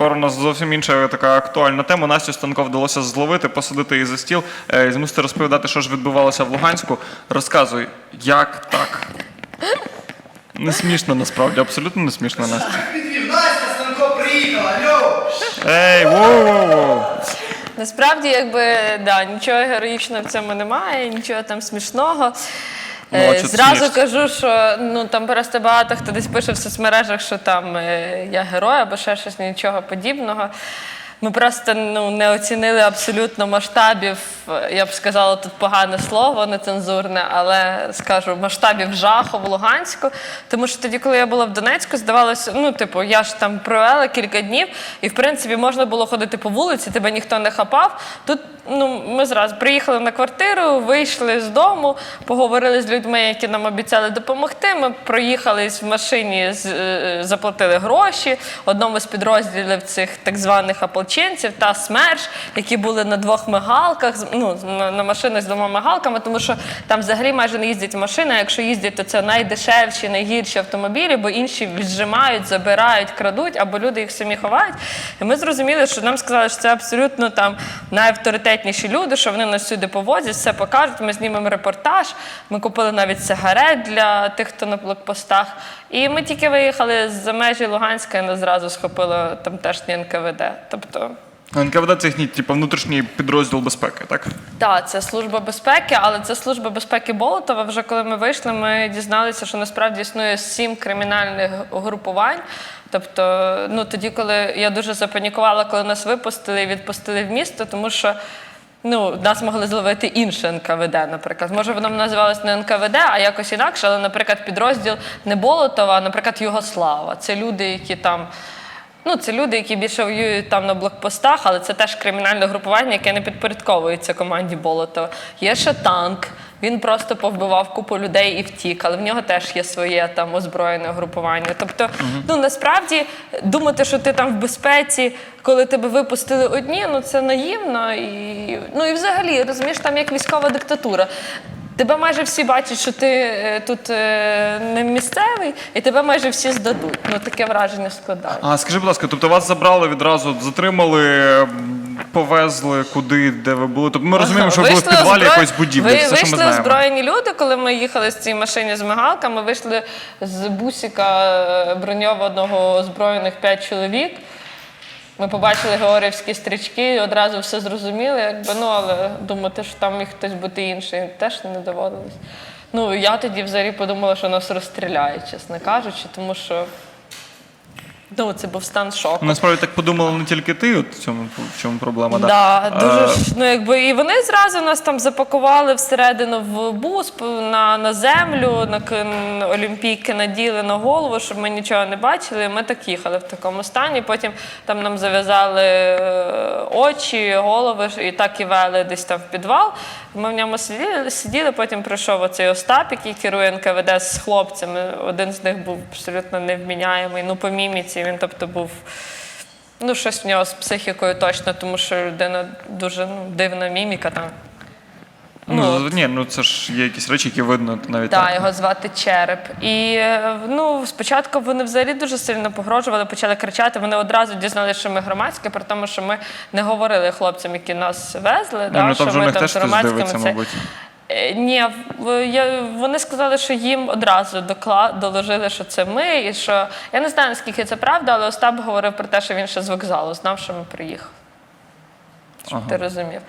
тепер у нас зовсім інша така актуальна тема. Настю Станко вдалося зловити, посадити її за стіл е, і змусити розповідати, що ж відбувалося в Луганську. Розказуй, як так? Не смішно насправді, абсолютно не смішно, Настя. Настя Станко приїхала, алло! Ей, воу-воу-воу. Насправді, якби да, нічого героїчного в цьому немає, нічого там смішного. Ну, Е, Зразу смішно? кажу, що ну там просто багато хто десь пише в соцмережах, що там е, я герой або ще щось нічого подібного. Ми просто ну, не оцінили абсолютно масштабів, я б сказала тут погане слово, нецензурне, але скажу масштабів жаху в Луганську. Тому що тоді, коли я була в Донецьку, здавалося, ну, типу, я ж там провела кілька днів, і в принципі можна було ходити по вулиці, тебе ніхто не хапав. Тут ну, ми зразу приїхали на квартиру, вийшли з дому, поговорили з людьми, які нам обіцяли допомогти. Ми проїхались в машині, е, заплатили гроші одному з підрозділів цих так званих ополченців та СМЕРШ, які були на двох мигалках, з- ну, на, на машинах з двома мигалками, тому що там взагалі майже не їздять машини. Якщо їздять, то це найдешевші, найгірші автомобілі, бо інші віджимають, забирають, крадуть, або люди їх самі ховають. І ми зрозуміли, що нам сказали, що це абсолютно там найавторитетніші люди, що вони нас сюди повозять, все покажуть. Ми знімемо репортаж. Ми купили навіть сигарет для тих, хто на блокпостах. І ми тільки виїхали за межі Луганська, і нас зразу схопило тамтешнє НКВД. Тобто. НКВД це їхній типу, внутрішній підрозділ безпеки, так? Так, це служба безпеки, але це служба безпеки Болотова. Вже коли ми вийшли, ми дізналися, що насправді існує сім кримінальних групувань. Тобто, ну тоді, коли я дуже запанікувала, коли нас випустили і відпустили в місто, тому що. Ну, нас могли зловити інше НКВД, наприклад. Може, воно називалось не НКВД, а якось інакше, але, наприклад, підрозділ не Болотова, а, наприклад, Югослава. Це люди, які там. Ну, це люди, які більше воюють там на блокпостах, але це теж кримінальне групування, яке не підпорядковується команді Болотова. Є ще танк. Він просто повбивав купу людей і втік, але в нього теж є своє там озброєне групування. Тобто, ну насправді думати, що ти там в безпеці, коли тебе випустили одні, ну це наївно і ну і взагалі розумієш, там як військова диктатура. Тебе майже всі бачать, що ти е, тут е, не місцевий, і тебе майже всі здадуть. Ну таке враження складається. А скажи, будь ласка, тобто вас забрали відразу, затримали, повезли куди, де ви були? Тобто ми розуміємо, що ви були в підвалі озбро- якоїсь будівлі. Ви, Все, що ми вийшли озброєні люди, коли ми їхали з цій машині з мигалками, вийшли з бусика е, броньованого озброєних п'ять чоловік. Ми побачили георгівські стрічки, і одразу все зрозуміли, якби, ну, але думати, що там міг хтось бути інший, теж не доводилось. Ну, я тоді взагалі подумала, що нас розстріляють, чесно кажучи, тому що ну, це був стан шоку. Насправді так подумала не тільки ти, от в цьому, в чому проблема. Да. Да, дуже Е, ж, ну якби і вони зразу нас там запакували всередину в бус на, на землю, на к- олімпійки наділи на голову, щоб ми нічого не бачили. І Ми так їхали в такому стані. Потім там нам зав'язали е, очі, голови і так і вели десь там в підвал. Ми в ньому сиділи, сиділи. Потім прийшов оцей Остап, який керує НКВД з хлопцями. Один з них був абсолютно невміняємий. Ну, по міміці він, тобто, був. Ну, щось в нього з психікою точно, тому що людина дуже ну, дивна міміка там. Ну, ну, ні, ну це ж є якісь речі, які видно навіть Так, так. його звати Череп. І ну, спочатку вони взагалі дуже сильно погрожували, почали кричати. Вони одразу дізналися, що ми громадське, при тому, що ми не говорили хлопцям, які нас везли. Ні, да, ну що там ми там з громадськими. дивиться, це- мабуть. Е, Ні, вони сказали, що їм одразу доложили, що це ми, і що я не знаю, наскільки це правда, але Остап говорив про те, що він ще з вокзалу знав, що ми приїхали. Щоб ти розумів.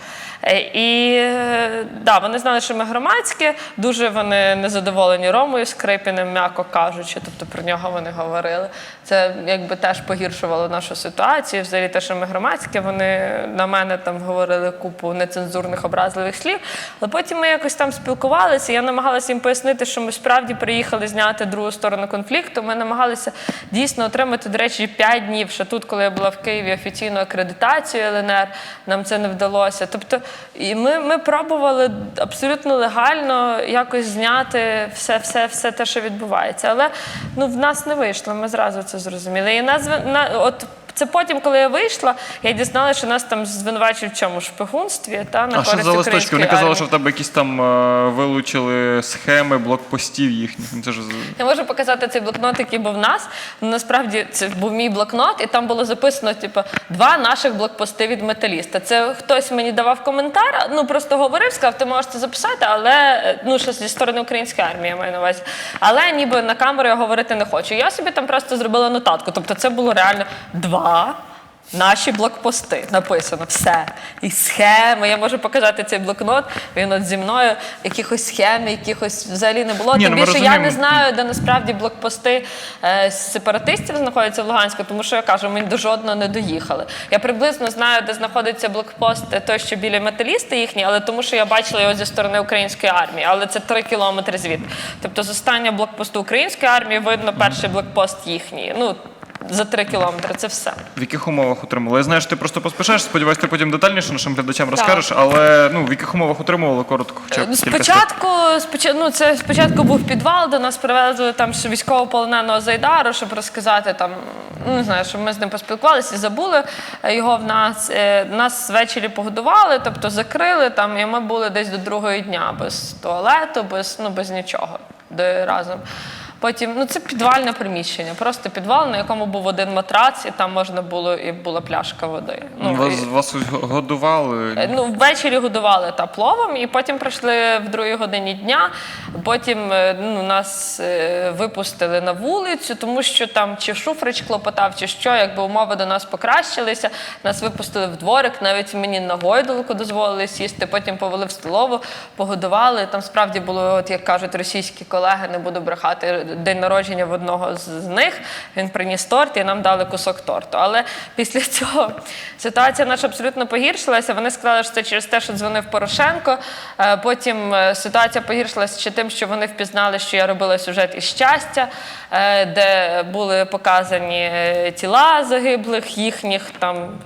Е, І е, да, вони знали, що ми громадські, дуже вони незадоволені Ромою Скрипіним, м'яко кажучи, тобто про нього вони говорили. Це якби теж погіршувало нашу ситуацію. Взагалі те, що ми громадські, вони на мене там говорили купу нецензурних образливих слів. Але потім ми якось там спілкувалися. Я намагалася їм пояснити, що ми справді приїхали зняти другу сторону конфлікту. Ми намагалися дійсно отримати, до речі, 5 днів. Ще тут, коли я була в Києві, офіційну акредитацію ЛНР, нам це не вдалося. Тобто, і ми, ми пробували абсолютно легально якось зняти все, все, все те, що відбувається. Але ну, в нас не вийшло. Ми зразу це зрозуміли. І назва на от. Це потім, коли я вийшла, я дізналася, що нас там звинувачують в чому шпигунстві та на А що за листочки? Вони казали, що в тебе якісь там е, вилучили схеми блокпостів їхніх. Ну, Це ж Я можу показати цей блокнот, який був в нас. Насправді це був мій блокнот, і там було записано: типу, два наших блокпости від металіста. Це хтось мені давав коментар, ну просто говорив, сказав, ти можеш це записати, але е, ну що зі сторони української армії я маю на увазі. Але ніби на камеру я говорити не хочу. Я собі там просто зробила нотатку. Тобто це було реально два. Наші блокпости написано все. І схеми. Я можу показати цей блокнот. Він от зі мною якихось схем, якихось взагалі не було. Ні, Тим ну, ми більше я не розуміємо. знаю, де насправді блокпости е, сепаратистів знаходяться в Луганську, тому що я кажу, ми до жодного не доїхали. Я приблизно знаю, де знаходиться блокпост е, той, що біля металіста їхній, але тому що я бачила його зі сторони української армії, але це три кілометри звідти. Тобто з останнього блокпосту української армії видно перший блокпост їхній. Ну за три кілометри. Це все. в яких умовах отримували? Я знаю, що ти просто поспішаєш, сподіваюся, ти потім детальніше нашим глядачам розкажеш, але ну, в яких умовах отримували коротко, хоча б Ну, кілька слів. Спочатку, спочатку, ну, це спочатку був підвал, до нас привезли там ще військовополоненого Зайдару, щоб розказати там, ну не знаю, щоб ми з ним поспілкувалися і забули його в нас. Е, Нас ввечері погодували, тобто закрили там, і ми були десь до другого дня без туалету, без, ну, без нічого де разом. Потім, ну це підвальне приміщення, просто підвал, на якому був один матрац, і там можна було і була пляшка води. Ну, вас, і- вас годували. Е, Ну, ввечері годували та пловом, і потім прийшли в другій годині дня. Потім е, ну, нас е, випустили на вулицю, тому що там чи шуфрич клопотав, чи що, якби умови до нас покращилися. Нас випустили в дворик, навіть мені на гойдалку дозволили сісти. Потім повели в столову, погодували. Там справді було, от як кажуть російські колеги, не буду брехати, день народження в одного з них. Він приніс торт і нам дали кусок торту. Але після цього ситуація наша абсолютно погіршилася. Вони сказали, що це через те, що дзвонив Порошенко. Е, Потім е, ситуація погіршилася ще тим, що вони впізнали, що я робила сюжет із щастя, е, де були показані тіла загиблих їхніх там.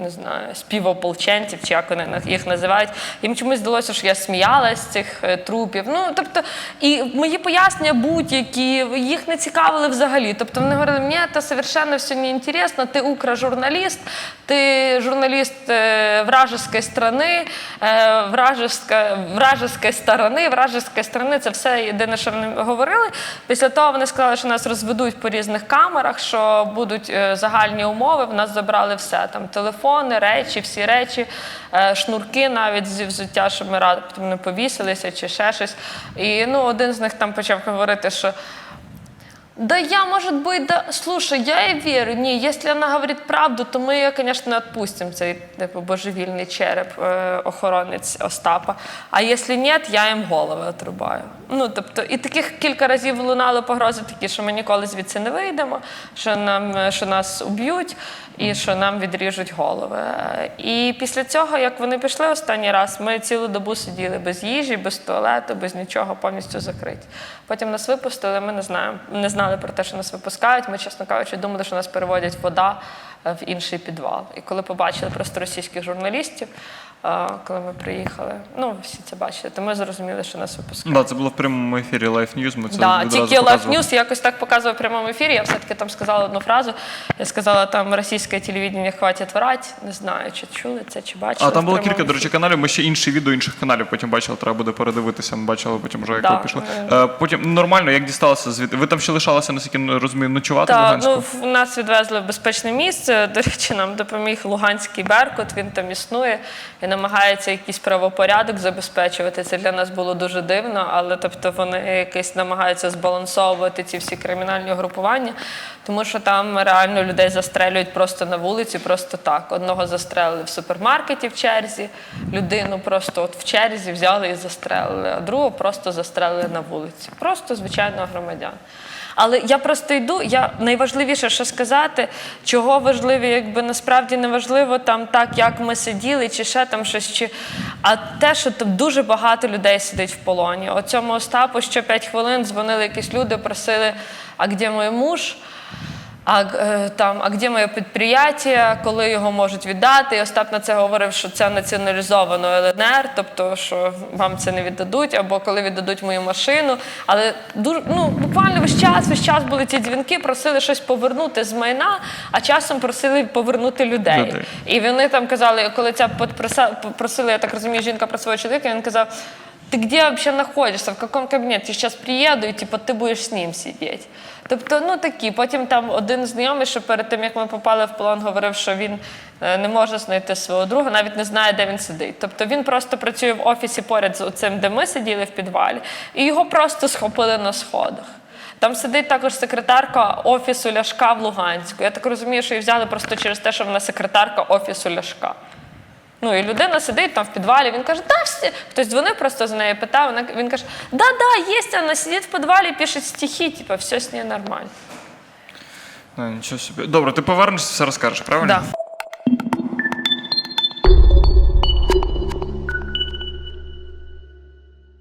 Не знаю, співополченців, чи як вони їх називають. Їм чомусь здалося, що я сміялась з цих е, трупів. Ну тобто, і мої пояснення будь-які їх не цікавили взагалі. Тобто вони говорили, мені це совершенно все не інтересно, ти укрожурналіст, ти журналіст е, вражеської страни, е, вражеська, вражеської сторони, вражеської сторони. Це все єдине, що вони говорили. Після того вони сказали, що нас розведуть по різних камерах, що будуть загальні умови. В нас забрали все там телефони, речі, всі речі, е, шнурки навіть зі взуття, щоб ми раптом не повісилися чи ще щось. І ну, один з них там почав говорити, що. Да я, может быть, да. Слушай, я ей верю. Не, если она говорит правду, то ми її, конечно, отпустим, цей типу, божевільний череп е, охоронець Остапа. А якщо ні, я їм голови отрубаю. Ну, тобто, і таких кілька разів лунали погрози такі, що ми ніколи звідси не вийдемо, що, нам, що нас уб'ють і що нам відріжуть голови. І після цього, як вони пішли останній раз, ми цілу добу сиділи без їжі, без туалету, без нічого, повністю закриті. Потім нас випустили, ми не знаємо, не знали про те, що нас випускають. Ми, чесно кажучи, думали, що нас переводять вода в інший підвал. І коли побачили просто російських журналістів, е, коли ми приїхали, ну всі це бачили, то ми зрозуміли, що нас випускають. Да, це було в прямому ефірі Life News. Ми це Да, тільки Life. News якось так показував в прямому ефірі. Я все-таки там сказала одну фразу. Я сказала, там російське телевідення хватить врать. Не знаю, чи чули це, чи бачили. А там було кілька, до речі, каналів. Ми ще інші відео інших каналів потім бачили, треба буде передивитися. Ми бачили потім вже, як Да. ви пішли. Е, Потім ну, нормально, як дісталося звідти. Ви там ще лишалися, наскільки розумію, ночувати в Так, ну в- нас відвезли в безпечне місце. До речі, нам допоміг Луганський Беркут. Він там існує і намагається якийсь правопорядок забезпечувати. Це для нас було дуже дивно, але тобто вони якось намагаються збалансовувати ці всі кримінальні групування, тому що там реально людей застрелюють просто на вулиці, просто так. Одного застрелили в супермаркеті в черзі, людину просто от в черзі взяли і застрелили, а другого просто застрелили на вулиці. Просто звичайного громадян. Але я просто йду. Я найважливіше, що сказати, чого важливі, якби насправді не важливо там так, як ми сиділи, чи ще там щось. Чи... А те, що там дуже багато людей сидить в полоні. О цьому Остапу ще 5 хвилин дзвонили якісь люди, просили, а де мій муж? А е, там, а де моє підприємство, коли його можуть віддати? І Остап на це говорив, що це націоналізовано ЛНР, тобто що вам це не віддадуть, або коли віддадуть мою машину. Але дуже ну буквально весь час, весь час були ці дзвінки, просили щось повернути з майна, а часом просили повернути людей. Людей. І вони там казали, коли ця попросили, я так розумію, жінка про свого чоловіка, він казав. Ти де вообще знаходишся? В якому кабінеті? Я зараз приїду і типу, ти будеш з ним сидіти. Тобто, ну такі. Потім там один знайомий, що перед тим, як ми попали в полон, говорив, що він е, не може знайти свого друга, навіть не знає, де він сидить. Тобто він просто працює в офісі поряд з цим, де ми сиділи в підвалі, і його просто схопили на сходах. Там сидить також секретарка офісу Ляшка в Луганську. Я так розумію, що її взяли просто через те, що вона секретарка офісу Ляшка. Ну і людина сидить там в підвалі. Він каже, да, всі. хтось дзвонив просто за нею, питав. Вона він каже, да, да, є, вона сидить в підвалі, пише стихи, типу, все з нею нормально. Ну, нічого собі. Добре, ти повернешся, все розкажеш, правильно? Да.